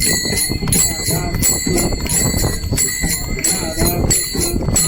Thank you.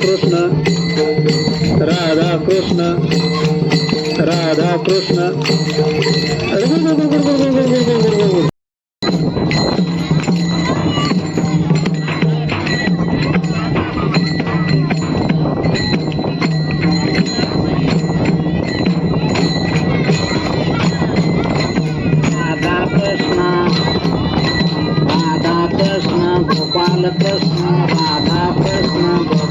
Krishna. Radha Krishna. Radha Krishna. Krishna, Radha Krishna.